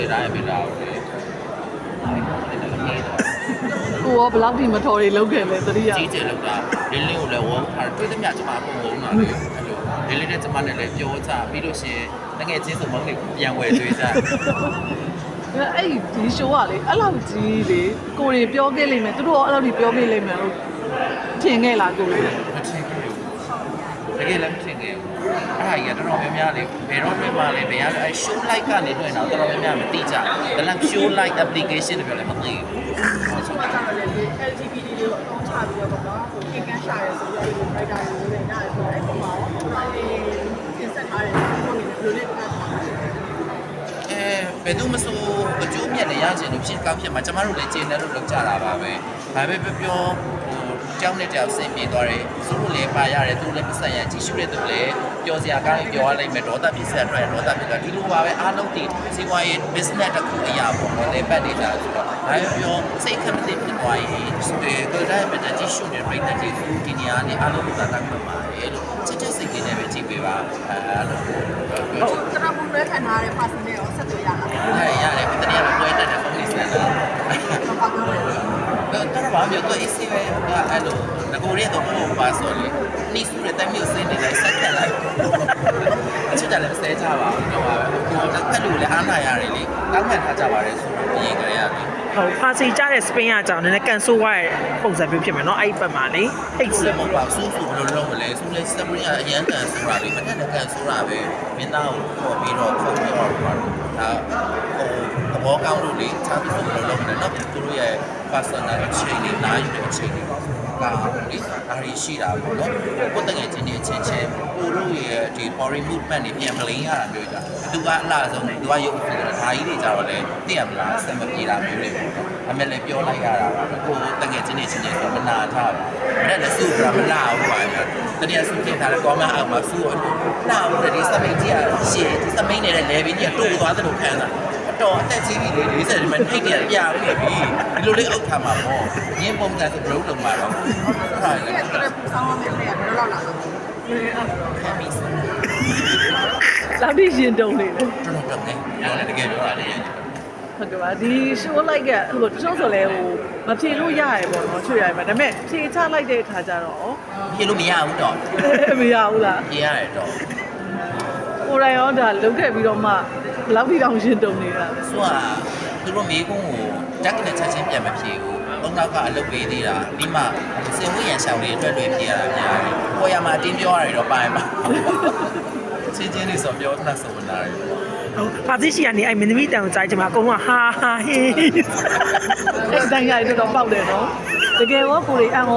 လေတိုင်းပဲလာဘူးလေအဲ့ဒါလည်းတော့ကိုရောဘယ်လောက်ထိမတော်တွေလောက်ခဲ့လဲသတိရကြီးကျယ်လောက်တာလင်းလင်းကိုလည်းဝုန်းထားတွေ့သမျှကျမအကုန်ဝုန်းတာလေအဲ့လိုလင်းလင်းနဲ့ကျမနဲ့လည်းပြောကြပြီးလို့ရှိရင်တကယ်ချင်းစုံမောင်းလေးပြန်ဝယ်တွေ့ကြအဲ့ဒီဒီ show ကလေအဲ့လောက်ကြီးလေကိုတွေပြောခဲ့လိမ့်မယ်သူတို့ကအဲ့လောက်ကြီးပြောခဲ့လိမ့်မယ်လို့ထင်ခဲ့လားကိုတွေမထင်ခဲ့ဘူး တကယ်လည်းမထင်ခဲ့ဘူးအဲ့ဒါကြီးကတော်တော်များများလေဘယ်တော့မှလည်းဘယ်ရလဲအဲ show like ကနေတွေ့တော့တော်တော်များများမသိကြဘူးဒါလည်း show like application တွေပြောလည်းမသိဘူးဟုတ်ဆိုကျတော့လည်း LGBT တွေကိုအသုံးချပြီးတော့ပေါ့နော်ဟိုကင်ကန်ရှာရဲဆိုပြီးတော့ writer တွေလည်းနားရဆိုတော့အဲ့ပုံမှာတော့ဒီတင်ဆက်ထားတဲ့ပုံတွေနဲ့ဘယ်လိုလဲပြတာလဲအဲဘယ်သူမဆိုအကျိုးမြတ်လည်းရချင်လို့ဖြစ်ကောင်းဖြစ်မှာကျမတို့လည်းကျေနပ်လို့လုပ်ကြတာပါပဲဒါပဲပြောပြောဟို ကြောင်းနဲ့ကြောက်ဆင်ပြေသွားတယ်သူတို့လည်းပါရတယ်သူတို့လည်းပတ်သက်ရကြည့်ရှုတဲ့သူလည်းပြောစရာကောင်းရင်ပြောရလိမ့်မယ်ဒေါသပြည့်စက်အတွက်ဒေါသပြည့်တာဒီလိုပါပဲအားလုံးဒီစီးပွားရေး business တစ်ခုအရာပေါ့နော်လေပတ်နေတာဆိုတော့ဒါပဲပြောစိတ်ခက်မသိဖြစ်သွားရင်ဒီကိုယ်တိုင်ပဲကြည့်ရှုတဲ့ပြိတ္တကြီးသူဒီနေရာနဲ့အားလုံးကသာတတ်မှာပါတယ်လို့ချက်ချက်စိတ်ကလေးနဲ့ပဲကြည့်ပေးပါအဲလိုပြောချင် ကျွန်တော်ဘုရားခံထားတဲ့ person တွေရောဆက်သွယ်ရလား ရတယ်ရတယ်ဒီတနေ့ကပွဲတက်တဲ့ဖုန်းလေးဆက်တာ တော့ပါတော့လေ တော့တော့ဘာမျိုးတော့ AC ပဲအဲ့လိုငကို ရဲတော့ဘို့ပါဆိုလေနီးစုတဲ့တမျိုးစင်းနေလိုက်ဆက်ခက်လိုက်အချစ်တယ်လည်းဆဲကြပါဘူးတော့ပါပဲကိုယ်တက်လို့လည်းအားနာရတယ်လေတောင်းခံထားကြပါတယ်ဆိုတော့ပြင်ကြရရတယ်ဟုတ်ဖာစီကြတဲ့စပင်းအကြောင်းနည်းနည်းကန်ဆိုးသွားတဲ့ပုံစံမျိုးဖြစ်မယ်နော်အဲ့ဒီဘက်မှာလေဟိတ်စစီမပါဆူဆူဘယ်လိုလုပ်မလဲဆူလဲစပရီအရန်ကန်ဆိုတာလေမနဲ့လည်းကန်ဆိုတာပဲမင်းသားကိုခေါ်ပြီးတော့ဖုန်းပြောတော့ပါတော့ဒါဟိုသဘောကောင်း လို့လေချားပြီးဆိုဘယ်လိုလုပ်မလဲတော့သူတို့ရဲ့ personal အချိန်လေးနားယူတဲ့အချိန်လေးပါကောင်းလေအားရရှိတာပေါ့နော်ကိုယ်တငယ်ချင်းတွေချင်းချင်းကိုတို့ရဲ့ဒီ body movement တွေပြန်မလင်းရတာမျိုးကြသူကအလားဆုံးသူကရုပ်ဖြစ်တယ်ဒါကြီးတွေကြတော့လေသိရမလားစက်မပြေတာမျိုးတွေပေါ့နော်အမေလည်းပြောလိုက်ရတာပါပဲကိုယ်တငယ်ချင်းတွေချင်းချင်းဆိုမနာထားပါဘူးအဲ့ဒါလည်းစုပြမလာဘူးပါဗျာတကယ်စုတင်ထားတဲ့ comment အောက်မှာစုတော့နာဘူးတဲ့ဒီစမိတ်ကြီးကရှည်ဒီစမိတ်နေတဲ့ level ကြီးကတိုးသွားသလိုခံတာ တော်အသက်ကြီးပြီလေ40ဒီမှာထိတ်တယ်ပြအောင်နေပြီဒီလိုလေးအောက်ထားမှာပေါ့ရင်းပုံစံဆိုဘလို့လုံးမှာတော့အဲ့ဒါဒီလည်းကတည်းကပူဆောင်ရမယ့်လေဘယ်လိုလောက်လာလဲခံပြီးစလောက်ထိရှင်တုံနေတယ်တော်တော်နဲ့ပြောတယ်တကယ်ပြောတာလေဟုတ်ကဲ့ပါဒီ show like ကဟိုတချို့ဆိုလဲဟိုမဖြေလို့ရရပေါ့နော်ချွေရမှာဒါပေမဲ့ဖြေချလိုက်တဲ့အခါကျတော့ပြေလို့မရဘူးတော့မရဘူးလားပြေရတယ်တော့ကိုရိုင်ရောဒါလုတ်ခဲ့ပြီးတော့မှ ဘယ်လောက်ထိတောင်ရှင်တုံနေတာလဲဆိုကသူတို့မိကုန်းကိုတက်ကနေချက်ချင်းပြန်မဖြေဘူး။ဘုံနောက်ကအလုပ်ပေးသေးတာပြီးမှစင်ဝိရန်ဆောင်လေးအတွက်တွေဖြေရတာများတယ်။ပေါ်ရမှာအတင်းပြောရတယ်တော့ပိုင်းပါ။ချင်းချင်းလေးဆိုပြောတာဆိုနာတယ်ဟုတ်ဖာစီရှိကနေအဲ့မင်းသမီးတန်ကိုကြားချင်မှာအကုန်လုံးကဟာဟာဟေးအဲ့အတိုင်းရတော်တော်ပေါက်တယ်နော်တကယ်ရောကိုရီအန်ဟော